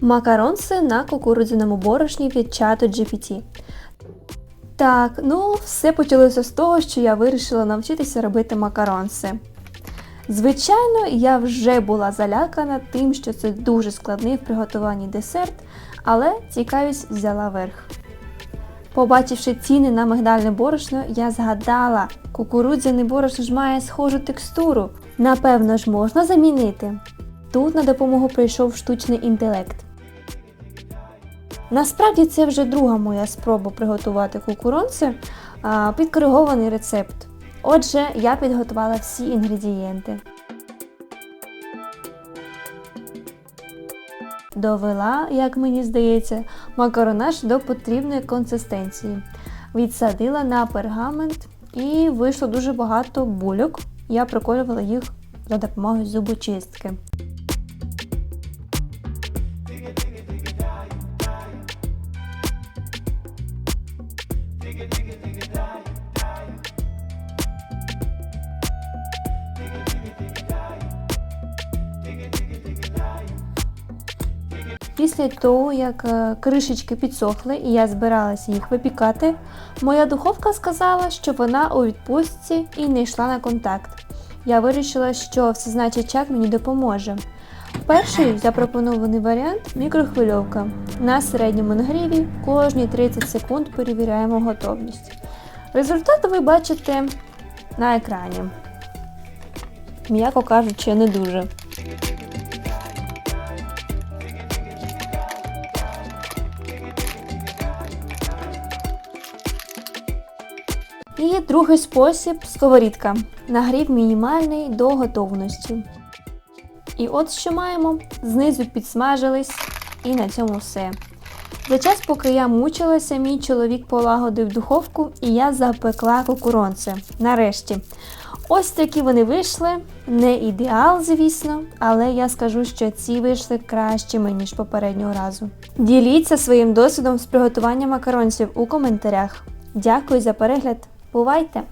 Макаронси на кукурудзяному борошні від чату GPT. Так, ну все почалося з того, що я вирішила навчитися робити макаронси. Звичайно, я вже була залякана тим, що це дуже складний в приготуванні десерт, але цікавість взяла верх. Побачивши ціни на мигдальне борошно, я згадала, кукурудзяне борошно ж має схожу текстуру. Напевно ж можна замінити. Тут на допомогу прийшов штучний інтелект. Насправді це вже друга моя спроба приготувати кукуронці, а, підкоригований рецепт. Отже, я підготувала всі інгредієнти. Довела, як мені здається, макаронаж до потрібної консистенції. Відсадила на пергамент і вийшло дуже багато бульок. Я приколювала їх за допомогою зубочистки. Після того, як е, кришечки підсохли і я збиралася їх випікати, моя духовка сказала, що вона у відпустці і не йшла на контакт. Я вирішила, що всезначий чат мені допоможе. Перший запропонований варіант мікрохвильовка. На середньому нагріві кожні 30 секунд перевіряємо готовність. Результат ви бачите на екрані. М'яко кажучи, не дуже. І другий спосіб сковорідка. Нагрів мінімальний до готовності. І от що маємо: знизу підсмажились, і на цьому все. За час, поки я мучилася, мій чоловік полагодив духовку і я запекла кукуронце. Нарешті. Ось такі вони вийшли. Не ідеал, звісно, але я скажу, що ці вийшли кращими, ніж попереднього разу. Діліться своїм досвідом з приготування макаронців у коментарях. Дякую за перегляд. Бувайте!